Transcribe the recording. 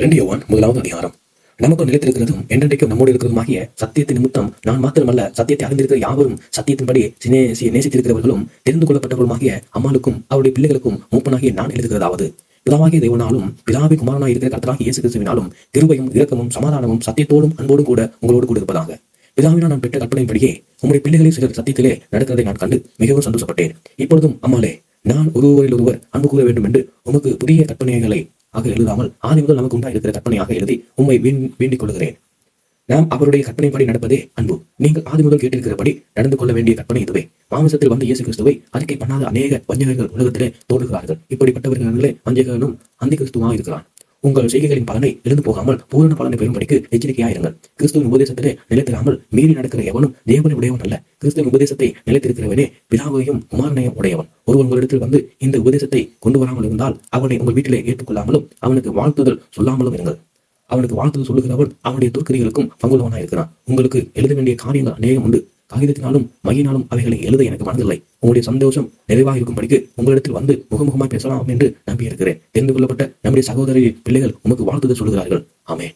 ரெண்டு யோவான் முதலாவது அதிகாரம். நமக்கு நிலைத்திருக்கிறதும் என்றென்றைக்கும் நம்மோடு இருக்கிறதுமாகிய சத்தியத்தின் நிமித்தம் நான் மாத்திரமல்ல சத்தியத்தை அறிந்திருக்கிற யாவரும் சத்தியத்தின்படி நேசித்திருக்கிறவர்களும் தெரிந்து கொள்ளப்பட்டவர்களுமாகிய அம்மாளுக்கும் அவருடைய பிள்ளைகளுக்கும் மூப்பனாகிய நான் எழுதுகிறதாவது. பிதாவாகிய தேவனாலும் பிதாவை குமாரனாக இருக்கிற கர்த்தராகிய இயேசு கிறிஸ்துவினாலும் கிருபையும் இரக்கமும் சமாதானமும் சத்தியத்தோடும் அன்போடும் கூட உங்களோடு கூட இருப்பதாக பிதாவினால் நான் பெற்ற கற்பனையின்படியே உங்களுடைய பிள்ளைகளை சிலர் சத்தியத்திலே நடக்கிறதை நான் கண்டு மிகவும் சந்தோஷப்பட்டேன். இப்பொழுதும் அம்மாளே நான் ஒருவரில் ஒருவர் அன்பு கூற வேண்டும் என்று உமக்கு புதிய கற்பனைகளை ஆக எழுதாமல் ஆதி முதல் நமக்கு உண்டாயிருக்கிற கற்பனையாக எழுதி உண்மை வேண்டிக் கொள்கிறேன் நாம் அவருடைய கற்பனைப்படி நடப்பதே அன்பு. நீங்கள் ஆதி முதல் கேட்டிருக்கிறபடி நடந்து கொள்ள வேண்டிய கற்பனை இதுவே. மாமிசத்தில் வந்த இயேசு கிறிஸ்துவை அறிக்கை பண்ணாத அநேக வஞ்சகர்கள் உலகத்திலே தோன்றுகிறார்கள் இப்படிப்பட்டவர்களே வஞ்சகனும் அந்தி கிறிஸ்துவா இருக்கிறான் உங்கள் செய்கைகளின் பலனை எழுந்து போகாமல் பூரண பலனை பெறும்படிக்கு எச்சரிக்கையாயிருங்கள். கிறிஸ்துவின் உபதேசத்திலே நிலைத்திராமல் மீறி நடக்கிற எவனும் தேவனை உடையவன் அல்ல. கிறிஸ்துவின் உபதேசத்தை நிலைத்திருக்கிறவனே பிதாவையும் குமாரனையும் உடையவன். ஒருவன் உங்களிடத்தில் வந்து இந்த உபதேசத்தை கொண்டு வராமல் இருந்தால் அவனை உங்கள் வீட்டிலே ஏற்றுக்கொள்ளாமலும் அவனுக்கு வாழ்த்துதல் சொல்லாமலும் இருங்கள். அவனுக்கு வாழ்த்துதல் சொல்லுகிறவன் அவனுடைய துர்க்கிரிகளுக்கும் பங்குள்ளவனாய் இருக்கிறான் உங்களுக்கு எழுத வேண்டிய காரியங்கள் அநேகம் உண்டு. காகிதத்தினாலும் மையினாலும் அவைகளை எழுத எனக்கு மனதில்லை. உங்களுடைய சந்தோஷம் நிறைவாக இருக்கும்படிக்கு உங்களிடத்தில் வந்து முகமுகமாய் பேசலாம் என்று நம்பியிருக்கிறேன். தெரிந்து கொள்ளப்பட்ட நம்முடைய சகோதரி பிள்ளைகள் உமக்கு வாழ்த்துதல் சொல்கிறார்கள் ஆமே